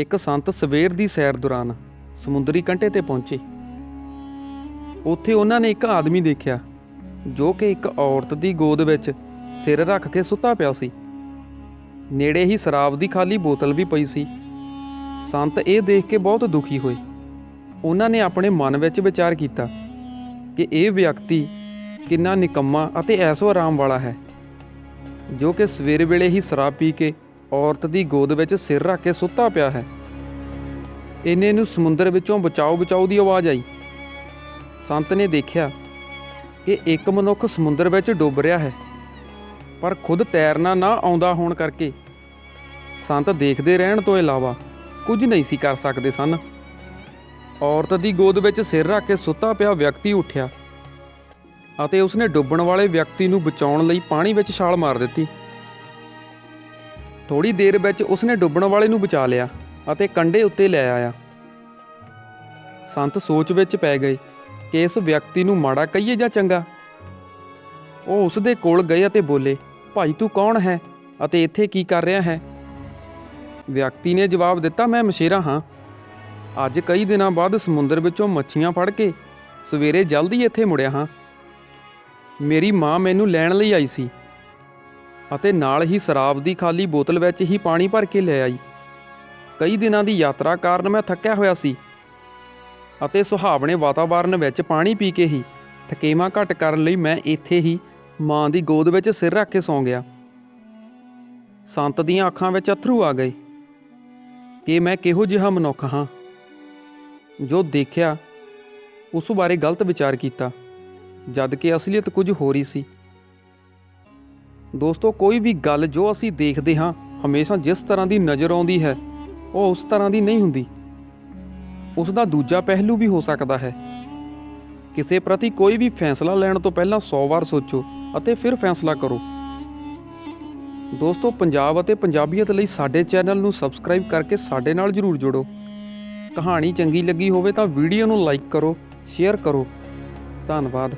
ਇੱਕ ਸੰਤ ਸਵੇਰ ਦੀ ਸੈਰ ਦੌਰਾਨ ਸਮੁੰਦਰੀ ਕੰਢੇ ਤੇ ਪਹੁੰਚੇ। ਉੱਥੇ ਉਹਨਾਂ ਨੇ ਇੱਕ ਆਦਮੀ ਦੇਖਿਆ, ਜੋ ਕਿ ਇੱਕ ਔਰਤ ਦੀ ਗੋਦ ਵਿੱਚ ਸਿਰ ਰੱਖ ਕੇ ਸੁੱਤਾ ਪਿਆ ਸੀ। ਨੇੜੇ ਹੀ ਸ਼ਰਾਬ ਦੀ ਖਾਲੀ ਬੋਤਲ ਵੀ ਪਈ ਸੀ। ਸੰਤ ਇਹ ਦੇਖ ਕੇ ਬਹੁਤ ਦੁਖੀ ਹੋਏ। ਉਹਨਾਂ ਨੇ ਆਪਣੇ ਮਨ ਵਿੱਚ ਵਿਚਾਰ ਕੀਤਾ ਕਿ ਇਹ ਵਿਅਕਤੀ ਕਿੰਨਾ ਨਿਕੰਮਾ ਅਤੇ ਐਸੋ ਆਰਾਮ ਵਾਲਾ ਹੈ, ਜੋ ਕਿ ਸਵੇਰ ਵੇਲੇ ਹੀ ਸ਼ਰਾਬ ਪੀ ਕੇ ਔਰਤ ਦੀ ਗੋਦ ਵਿੱਚ ਸਿਰ ਰੱਖ ਕੇ ਸੁੱਤਾ ਪਿਆ ਹੈ। ਇਹਨੇ ਨੂੰ ਸਮੁੰਦਰ ਵਿੱਚੋਂ ਬਚਾਓ ਬਚਾਓ ਦੀ ਆਵਾਜ਼ ਆਈ। ਸੰਤ ਨੇ ਦੇਖਿਆ ਕਿ ਇੱਕ ਮਨੁੱਖ ਸਮੁੰਦਰ ਵਿੱਚ ਡੁੱਬ ਰਿਹਾ ਹੈ, ਪਰ ਖੁਦ ਤੈਰਨਾ ਨਾ ਆਉਂਦਾ ਹੋਣ ਕਰਕੇ ਸੰਤ ਦੇਖਦੇ ਰਹਿਣ ਤੋਂ ਇਲਾਵਾ ਕੁਝ ਨਹੀਂ ਸੀ ਕਰ ਸਕਦੇ ਸਨ। ਔਰਤ ਦੀ ਗੋਦ ਵਿੱਚ ਸਿਰ ਰੱਖ ਕੇ ਸੁੱਤਾ ਪਿਆ ਵਿਅਕਤੀ ਉੱਠਿਆ ਅਤੇ ਉਸਨੇ ਡੁੱਬਣ ਵਾਲੇ ਵਿਅਕਤੀ ਨੂੰ ਬਚਾਉਣ ਲਈ ਪਾਣੀ ਵਿੱਚ ਛਾਲ ਮਾਰ ਦਿੱਤੀ। ਥੋੜੀ ਦੇਰ ਵਿੱਚ ਉਸਨੇ ਡੁੱਬਣ ਵਾਲੇ ਨੂੰ ਬਚਾ ਲਿਆ ਅਤੇ ਕੰਢੇ ਉੱਤੇ ਲੈ ਆਇਆ। ਸੰਤ ਸੋਚ ਵਿੱਚ ਪੈ ਗਏ ਕਿ ਇਸ ਵਿਅਕਤੀ ਨੂੰ ਮਾੜਾ ਕਹੀਏ ਜਾਂ ਚੰਗਾ। ਉਹ ਉਸ ਦੇ ਕੋਲ ਗਏ ਅਤੇ ਬੋਲੇ, ਭਾਈ, ਤੂੰ ਕੌਣ ਹੈ ਅਤੇ ਇੱਥੇ ਕੀ ਕਰ ਰਿਹਾ ਹੈ? ਵਿਅਕਤੀ ਨੇ ਜਵਾਬ ਦਿੱਤਾ, ਮੈਂ ਮਸ਼ੇਰਾ ਹਾਂ। ਅੱਜ ਕਈ ਦਿਨਾਂ ਬਾਅਦ ਸਮੁੰਦਰ ਵਿੱਚੋਂ ਮੱਛੀਆਂ ਫੜ ਕੇ ਸਵੇਰੇ ਜਲਦੀ ਇੱਥੇ ਮੁੜਿਆ ਹਾਂ। ਮੇਰੀ ਮਾਂ ਮੈਨੂੰ ਲੈਣ ਲਈ ਆਈ ਸੀ। ਅਤੇ ਨਾਲ ਹੀ ਸ਼ਰਾਬ ਦੀ ਖਾਲੀ ਬੋਤਲ ਵਿੱਚ ਹੀ ਪਾਣੀ ਭਰ ਕੇ ਲੈ ਆਈ। ਕਈ ਦਿਨਾਂ ਦੀ ਯਾਤਰਾ ਕਾਰਨ ਮੈਂ ਥੱਕਿਆ ਹੋਇਆ ਸੀ ਅਤੇ ਸੁਹਾਵਣੇ ਵਾਤਾਵਰਣ ਵਿੱਚ ਪਾਣੀ ਪੀ ਕੇ ਹੀ ਥਕੇਵਾਂ ਘਟ ਕਰਨ ਲਈ ਮੈਂ ਇੱਥੇ ਹੀ ਮਾਂ ਦੀ ਗੋਦ ਵਿੱਚ ਸਿਰ ਰੱਖ ਕੇ ਸੌਂ ਗਿਆ। ਸੰਤ ਦੀਆਂ ਅੱਖਾਂ ਵਿੱਚ ਅਥਰੂ ਆ ਗਏ ਕਿ ਮੈਂ ਕਿਹੋ ਜਿਹਾ ਮਨੁੱਖ ਹਾਂ ਜੋ ਦੇਖਿਆ ਉਸ ਬਾਰੇ ਗਲਤ ਵਿਚਾਰ ਕੀਤਾ, ਜਦ ਕਿ ਅਸਲੀਅਤ ਕੁਝ ਹੋਰ ਹੀ ਸੀ। ਦੋਸਤੋ, ਕੋਈ ਵੀ ਗੱਲ ਜੋ ਅਸੀਂ ਦੇਖਦੇ ਹਾਂ, ਹਮੇਸ਼ਾ ਜਿਸ ਤਰ੍ਹਾਂ ਦੀ ਨਜ਼ਰ ਆਉਂਦੀ ਹੈ, ਉਹ ਉਸ ਤਰ੍ਹਾਂ ਦੀ ਨਹੀਂ ਹੁੰਦੀ। ਉਸ ਦਾ ਦੂਜਾ ਪਹਿਲੂ ਵੀ ਹੋ ਸਕਦਾ ਹੈ। ਕਿਸੇ ਪ੍ਰਤੀ ਕੋਈ ਵੀ ਫੈਸਲਾ ਲੈਣ ਤੋਂ ਪਹਿਲਾਂ 100 ਵਾਰ ਸੋਚੋ ਅਤੇ ਫਿਰ ਫੈਸਲਾ ਕਰੋ। ਦੋਸਤੋ, ਪੰਜਾਬ ਅਤੇ ਪੰਜਾਬੀਅਤ ਲਈ ਸਾਡੇ ਚੈਨਲ ਨੂੰ ਸਬਸਕ੍ਰਾਈਬ ਕਰਕੇ ਸਾਡੇ ਨਾਲ ਜਰੂਰ ਜੁੜੋ। ਕਹਾਣੀ ਚੰਗੀ ਲੱਗੀ ਹੋਵੇ ਤਾਂ ਵੀਡੀਓ ਨੂੰ ਲਾਈਕ ਕਰੋ, ਸ਼ੇਅਰ ਕਰੋ। ਧੰਨਵਾਦ।